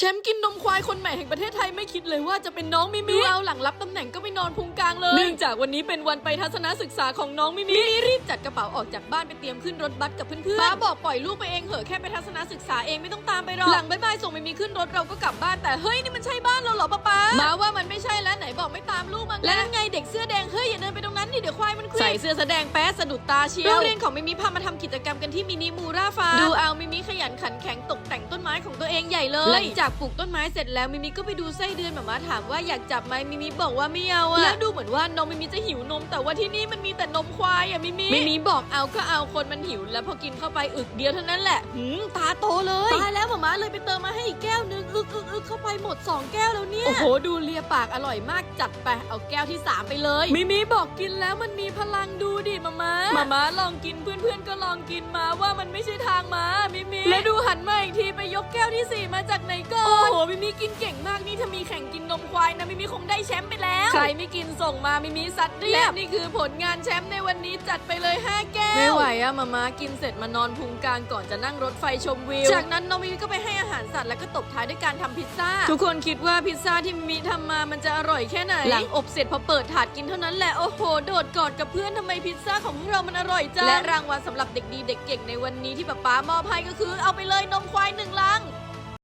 แชมป์กินนมควายคนใหม่แห่งประเทศไทยไม่คิดเลยว่าจะเป็นน้องมิมิเอาหลังรับตำแหน่งก็ไปนอนพุงกลางเลยเนื่องจากวันนี้เป็นวันไปทัศนศึกษาของน้องมิมิมิมิรีบจัดกระเป๋าออกจากบ้านไปเตรียมขึ้นรถบัสกับเพื่อนๆป้าบอกปล่อยลูกไปเองเหอะแค่ไปทัศนศึกษาเองไม่ต้องตามไปหรอกหลังบายบายส่งมิมิขึ้นรถเราก็กลับบ้านแต่เฮ้ยนี่มันใช่บ้านเราเหรอป้าป๊ามาว่ามันไม่ใช่แล้วไหนบอกไม่ตามลูกมาไงและนั่นไงเด็กเสื้อแดงเฮ้ยอย่าเดินไปตรงนั้นดิเดี๋ยวควายมันควิดใส่เสื้อแสอแดงแป๊ะสะดุดตาเชียวโรงเรียนของมิมิพามาทำกิจกรรมกันที่มินิมูราฟาร์มดูเอามิมิขยันขันแข็งตกแต่งต้น ไม้ของตัวเองใหญ่เลยหลังจากปลูกต้นไม้เสร็จแล้วมิมิก็ไปดูไส้เดือนหมามาถามว่าอยากจับไหมมิมิบอกว่าไม่เอาอะแล้วดูเหมือนว่าน้องมิมิจะหิวนม แต่ว่าที่นี่มันมีแต่นมควายอะมิมิมิมิบอกเอาก็เอาคนมันหิว แล้วพอกินเข้าไปอึกเดียวเท่านั้นแหละหืมตาโตเลยตายแล้วหมามาเลยไปเติมมาให้อีกแก้วนึงอึกอึกอึกเข้าไปหมดสองแก้วแล้วเนี่ยโอ้โหดูเลียปากอร่อยมากจัดไปเอาแก้วที่สามไปเลยมิมิบอกกินแล้วมันมีพลังดูดิมามามามาลองกินเพื่อนๆก็ลองกินมาว่ามันไม่ใช่ทางมามิมิแล้วดูหันมาอี กแก้วที่สี่มาจากไหนก่อน โอ้โหมิมิกินเก่งมากนี่ถ้ามีแข่ง มควายนะมิมิคงได้แชมป์ไปแล้ว ใครไม่กินส่งมามิมิซัดเรียบ นี่คือผลงานแชมป์ในวันนี้จัดไปเลย 5 แก้ว ไม่ไหวอะมามากินเสร็จมานอนพุงกลางก่อนจะนั่งรถไฟชมวิว จากนั้นน้องมิมิก็ไปให้อาหารสัตว์แล้วก็ตบท้ายด้วยการทำพิซซ่า ทุกคนคิดว่าพิซซ่าที่มิมิทำมามันจะอร่อยแค่ไหน หลังอบเสร็จพอเปิดถาดกินเท่านั้นแหละโอ้โหโดดกอดกับเพื่อนทำไมพิซซ่าของพวกเรามันอร่อยจังและรางวัลสำหรับเด็กดีเด็กเก่งในวันนี้ที่ป๊าป๊ามอบให้ก็คือ เอาไปเลยนมควายหนึ่งลัง